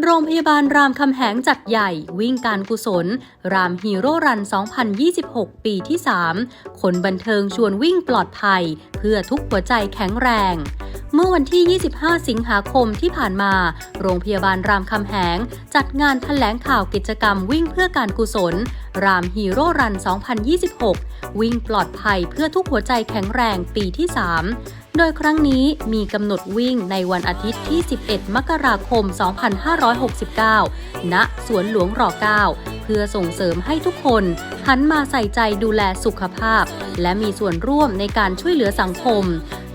โรงพยาบาลรามคำแหงจัดใหญ่วิ่งการกุศล รามฮีโร่รัน 2026 ปีที่ 3 คนบันเทิงชวนวิ่งปลอดภัย เพื่อทุกหัวใจแข็งแรง เมื่อวันที่ 25 สิงหาคมที่ผ่านมา โรงพยาบาลรามคำแหง จัดงานแถลงข่าวกิจกรรมวิ่งเพื่อการกุศล รามฮีโร่รัน 2026 วิ่งปลอดภัยเพื่อทุกหัวใจแข็งแรงปีที่ 3 โดยครั้งนี้มีกำหนดวิ่งในวันอาทิตย์ที่ 11 มกราคม 2569 ณ สวนหลวงร9เพื่อส่งเสริมให้ทุกคนหันมาใส่ใจดูแลสุขภาพ และมีส่วนร่วมในการช่วยเหลือสังคม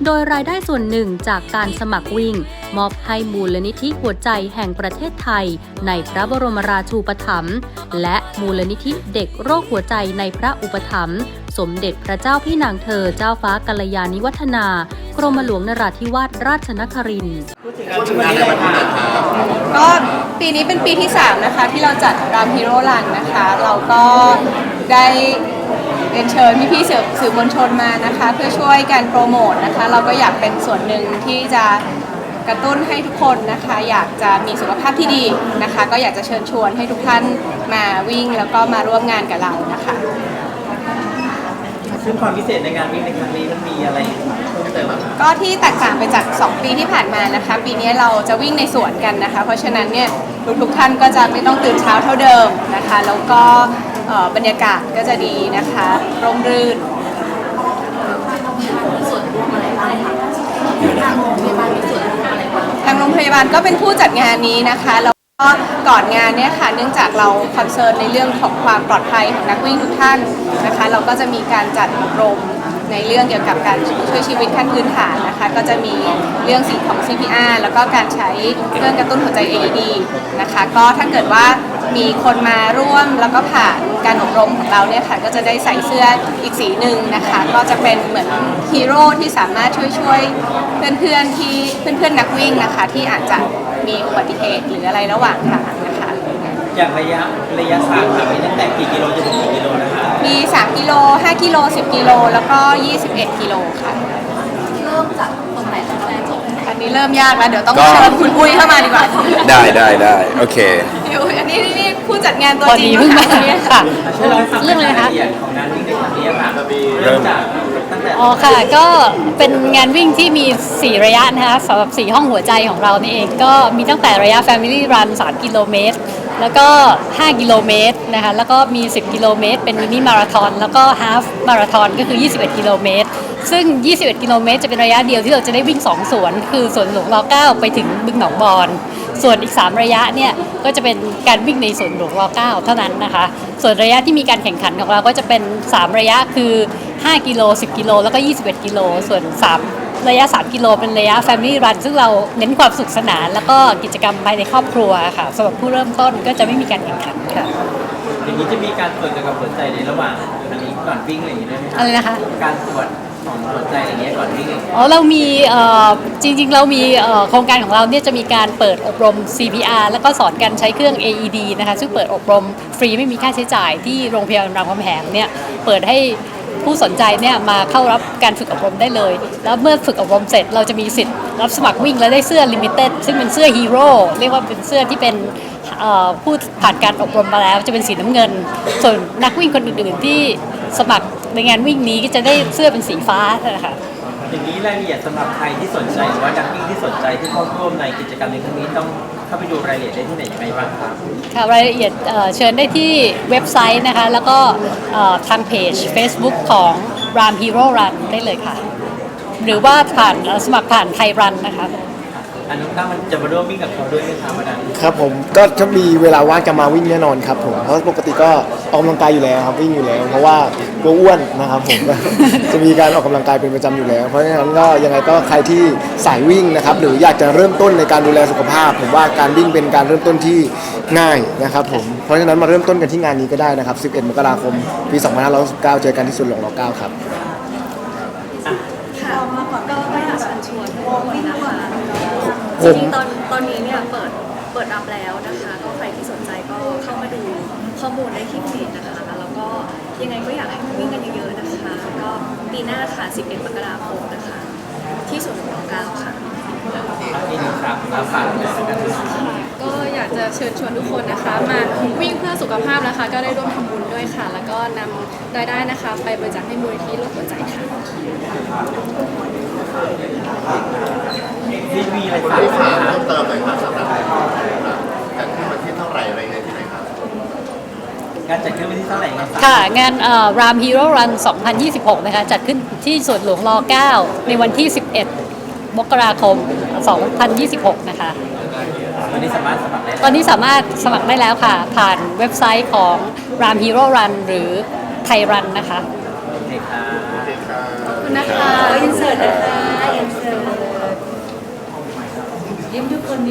โดยรายได้ส่วนหนึ่งจากการสมัครวิ่ง มอบให้มูลนิธิหัวใจแห่งประเทศไทย ในพระบรมราชูปถัมภ์และมูลนิธิเด็กโรคหัวใจในพระอุปถัมภ์สมเด็จพระเจ้าพี่นางเธอเจ้าฟ้ากัลยาณิวัฒนา กรมหลวงนราธิวาสราชนครินทร์พูดถึงานในวันนี้น่อยครับก็ปีนี้เป็นปีที่ 3 นะคะ ที่เราจัดรามฮีโร่รันนะคะ เราก็ได้เรียนเชิญพี่ๆสื่อสื่อมวลชนมานะคะ เพื่อช่วยกันโปรโมทนะคะ เราก็อยากเป็นส่วนหนึ่งที่จะกระตุ้นให้ทุกคนนะคะ อยากจะมีสุขภาพที่ดีนะคะ ก็อยากจะเชิญชวนให้ทุกท่านมาวิ่งแล้วก็มาร่วมงานกับเรานะคะ ซึ่งความพิเศษในงานวิ่งในครั้งนี้มันมีอะไรเพิ่มเติมบ้างครับก็ที่แตกต่างไปจาก 2 ปีที่ผ่านมานะคะ ปีนี้เราจะวิ่งในสวนกันนะคะ เพราะฉะนั้นเนี่ยทุกๆท่านก็จะไม่ต้องตื่นเช้าเท่าเดิมนะคะ แล้วก็เอ่อบรรยากาศก็จะดีนะคะร่มรื่น ทางโรงพยาบาลก็เป็นผู้จัดงานนี้นะคะแล้ว ก็ก่อนงานเนี่ยค่ะเนื่องจากเราคอนเซิร์นในเรื่องของความปลอดภัยของนักวิ่งทุกท่านนะคะ เราก็จะมีการจัดอบรมในเรื่องเกี่ยวกับการช่วยชีวิตขั้นพื้นฐานนะคะ ก็จะมีเรื่องสิ่งของ CPR แล้วก็การใช้เครื่องกระตุ้นหัวใจ AED นะคะ ก็ถ้าเกิดว่ามีคนมาร่วมแล้วก็ผ่านการอบรมของเราเนี่ยค่ะก็จะได้ใส่เสื้ออีกสีหนึ่งนะคะ ก็จะเป็นเหมือนฮีโร่ที่สามารถช่วยช่วยเพื่อนๆที่เพื่อนๆนักวิ่งนะคะที่อาจจะ มีอุบัติเหตุหรืออะไรระหว่างทางนะคะอย่างระยะระยะทางครับมีตั้งแต่กี่กิโลจนถึงกี่กิโลนะครับมี 3 กิโล 5 กิโล 10 กิโล แล้วก็ 21 กิโลค่ะ เริ่มจากตรงไหนตรงไหนจบอันนี้เริ่มยากแล้ว เดี๋ยวต้องก็เชิญคุณอุ้ยเข้ามาดีกว่า ได้ได้ได้โอเคอยู่อั นนี้นี่นี่ผู้จัดงานตัวพอจริดีงเพิ่งมาค่ะ ช่วยเล่าให้ฟังเรื่องอะไรคะายลเอียดของงานวิ่งในครั้งนี้ค่ะเริ่มจากตั้งแต่อ๋อค่ะ ก็เป็นงานวิ่งที่มี 4 ระยะนะคะสำหรับ 4 ห้องหัวใจของเรานี่เอง ก็มีตั้งแต่ระยะ Family Run 3 กิโลเมตร แล้วก็ 5 กิโลเมตรนะคะ แล้วก็มี 10 กิโลเมตร เป็นมินิมาราทอน แล้วก็ฮาฟมาราทอนก็คือ 21 กิโลเมตร ซึ่ง 21 กิโลเมตรจะเป็นระยะเดียวที่เราจะได้วิ่ง 2 สวน คือสวนหลวงร9ไปถึงบึงหนองบอน ส่วนอีก 3 ระยะเนี่ยก็จะเป็นการวิ่งในสวนหลวงร9เท่านั้นนะคะ ส่วนระยะที่มีการแข่งขันของเราก็จะเป็น 3 ระยะคือ 5 กิโล 10 กิโล แล้วก็ 21 กิโล ส่วน 3 ระยะ 3 กิโล เป็นระยะ Family Run ซึ่งเราเน้นความสุขสนาน แล้วก็กิจกรรมภายในครอบครัวค่ะสำหรับผู้เริ่มต้นก็จะไม่มีการแข่งขันค่ะอย่างนี้จะมีการตรวจเกี่ยวกับหัวใจในระหว่างอันนี้ก่อนวิ่งอะไรอย่างเงี้ยได้ไหมครับอะไรนะคะ การตรวจ ของหัวใจอะไรเงี้ยก่อนที่อ๋อเรามีเอ่อจริงๆ เรามีเอ่อโครงการของเราเนี่ยจะมีการเปิดอบรม CPR แล้วก็สอนการใช้เครื่อง AED นะคะซึ่งเปิดอบรมฟรีไม่มีค่าใช้จ่ายที่โรงพยาบาลรามคำแหงเนี่ยเปิดให้ผู้สนใจเนี่ยมาเข้ารับการฝึกอบรมได้เลย แล้วเมื่อฝึกอบรมเสร็จเราจะมีสิทธิ์รับสมัครวิ่งและได้เสื้อลิมิเต็ดซึ่งเป็นเสื้อฮีโร่เรียกว่าเป็นเสื้อที่เป็นเอ่อผู้ผ่านการอบรมมาแล้วจะเป็นสีน้ำเงิน ส่วนนักวิ่งคนอื่นๆที่ สมัครในงานวิ่งนี้ก็จะได้เสื้อเป็นสีฟ้านะคะอย่างนี้รายละเอียดสำหรับใครที่สนใจหรือว่านักวิ่งที่สนใจที่เข้าร่วมในกิจกรรมในครั้งนี้ต้องเข้าไปดูรายละเอียดได้ที่ไหนยังไงบ้างครับค่ะรายละเอียดเอ่อเชิญได้ที่เว็บไซต์นะคะ แล้วก็เอ่อทางเพจ Facebook ของ Ram Hero Run ได้เลยค่ะ หรือว่าผ่านเอ่อสมัครผ่านไทยรันนะคะ อันน้องตั้งมันจะมาร่วมวิ่งกับเขาด้วยไหมครับวันนั้นครับผมก็ถ้ามีเวลาว่างจะมาวิ่งแน่นอนครับผมเพราะปกติก็ออกกำลังกายอยู่แล้วครับวิ่งอยู่แล้ว เพราะว่ากลัวอ้วนนะครับผม จะมีการออกกำลังกายเป็นประจำอยู่แล้ว เพราะฉะนั้นก็ยังไงก็ใครที่สายวิ่งนะครับหรืออยากจะเริ่มต้นในการดูแลสุขภาพ ผมว่าการวิ่งเป็นการเริ่มต้นที่ง่ายนะครับผมเพราะฉะนั้นมาเริ่มต้นกันที่งานนี้ก็ได้นะครับ 11 มกราคม ปี 2569 เจอกันที่สุนหลวงร9ครับ ค่ะก็ก็อยากจะเชิญชวนทุกคนนะคะ ผ จมริงๆตอนตอนนี้เนี่ยเปิดเปิดรับแล้วนะคะ ก็ใครที่สนใจก็เข้ามาดูข้อมูลได้ที่เพจนะคะ แล้วก็ยังไงก็อยากให้มาวิ่งกันเยอะๆนะคะ ก็ปีหน้าค่ะ 11มกราคมนะคะ ที่สวนหลวงรเก้าค่ะอีกหนึ่งครับมาฝากหน่อยนะครับก็อยากจะเชิญชวนทุกคนนะคะ มาวิ่งเพื่อสุขภาพนะคะ ก็ได้ร่วมทำบุญด้วยค่ะ แล้วก็นำรายได้นะคะ ไปบริจาคให้มูลนิธิโรคหัวใจค่ะซี วีอะไรฝากที่ไหมฝากคะเพิ่มเติมหน่อยครับสำหรับจัดขึ้นวันที่เท่าไหร่อะไรยังไงที่ไหนครับงานจัดขึ้นวันที่เท่าไหร่ไงค่ะ งานรามฮีโร่รัน 2026 นะคะ จัดขึ้นที่สวนหลวงร9ในวันที่ 11 มกราคม 2026 นะคะ ตอนนี้สามารถสมัครได้ตอนนี้สามารถสมัครได้แล้วค่ะ ผ่านเว็บไซต์ของ Ram Hero Run หรือไทยรันนะคะ โอเคค่ะโอเคครับขอบคุณนะคะอินเสิร์ตนะคะอินเสิร์ต ยิ้มทุกคน